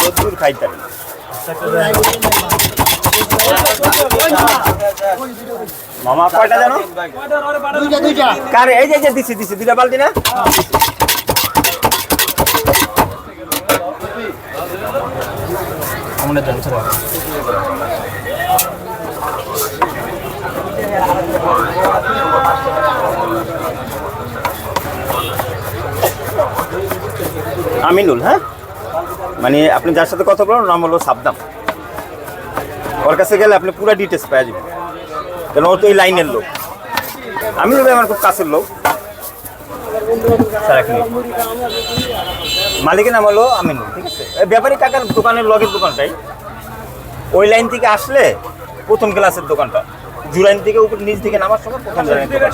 রোদ্দুর খাইতাম মামা কয়টা জানো? দুইটা দুইটা। কারে? এই যে দিছি দিছি। দুটা বালতি না? আমাদের জানছে না আমিনুল হ্যাঁ? মানে আপনি যার সাথে কথা বলেন নাম হলো সাবদাম ওর কাছে গেলে আপনি পুরো ডিটেলস পেয়ে যাবেন। কেন ও তো এই লাইনের লোক। আমিনুল ভাই আমার খুব কাছের লোক। মালিকের নাম হলো আমিনুল ঠিক আছে? ব্যাপারী কাকার দোকানের লগের দোকানটাই ওই লাইন থেকে আসলে প্রথম ক্লাসের দোকানটা। জুরাইন থেকে উপর নিচ থেকে নামার সময় প্রথম দোকানটা।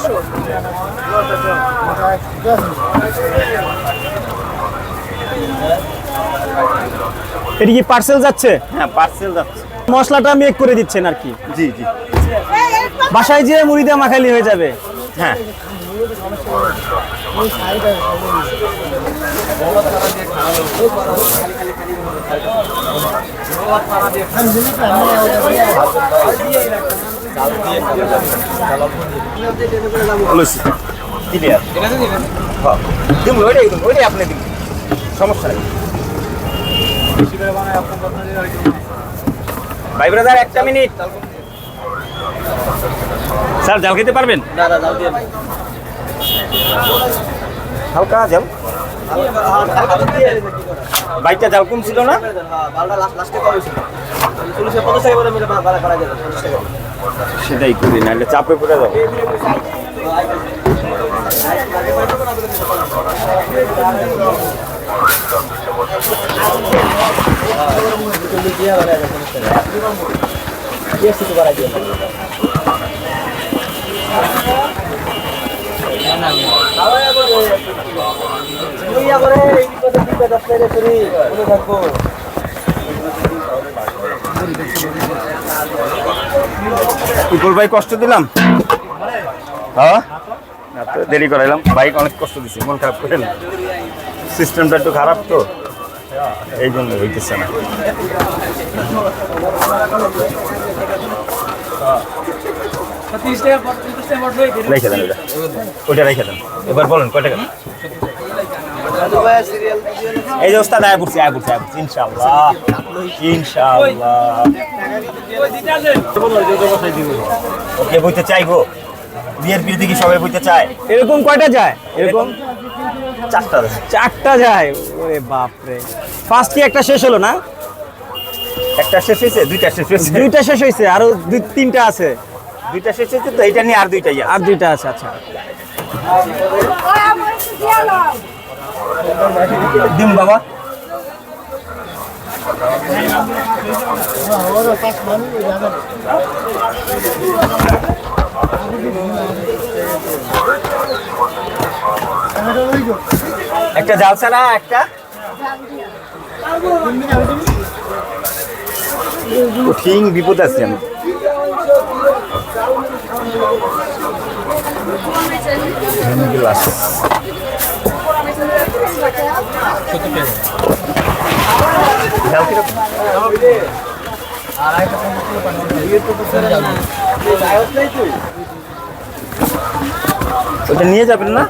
এটা কি পার্সেল যাচ্ছে? হ্যাঁ পার্সেল যাচ্ছে। মশলাটা মেক করে দিচ্ছেন আর কি? জি জি। বাসায় যে মুড়ি দিয়ে মাখালি হয়ে যাবে। হ্যাঁ। হ্যাঁ। দিন ওইটাই দিন ওইটাই আপনি দিন সমস্যা নেই। ভাই ব্রাদার একটা মিনিট স্যার জাল খেতে পারবেন? হালকা জাল। বাইকটা জাল কম ছিল না? সেটাই করি নাহলে চাপে পড়ে যাব। উপর ভাই কষ্ট দিলাম? হ্যাঁ? দেরি করাইলাম। বাইক অনেক কষ্ট দিছি মন খারাপ করেন। সিস্টেমটা একটু খারাপ তো? এই জন্য হইতেছে না। রেখে দেন ওটা ওটা রেখে দেন। এবার বলেন কয় টাকা? এই যে ওস্তাদ আয় পড়ছি আয় পড়ছি আয় পড়ছি। ইনশাআল্লাহ ইনশাআল্লাহ। ওকে বইতে চাইব? বিয়ের বিয়ে কি সবাই বইতে চায়? এরকম কয়টা যায়? এরকম? চারটা চারটা যায়। ওরে বাপ রে ফার্স্ট কি একটা শেষ হলো না? একটা শেষ হয়েছে দুইটা শেষ হয়েছে। দুইটা শেষ হয়েছে আরও দুই তিনটা আছে। দুইটা শেষ হয়েছে তো এটা নিয়ে আর দুইটাই আর দুইটা আছে আচ্ছা। দিম বাবা। একটা জাল ছাড়া একটা কঠিন বিপদ আছে আমি ওটা নিয়ে যাবেন না?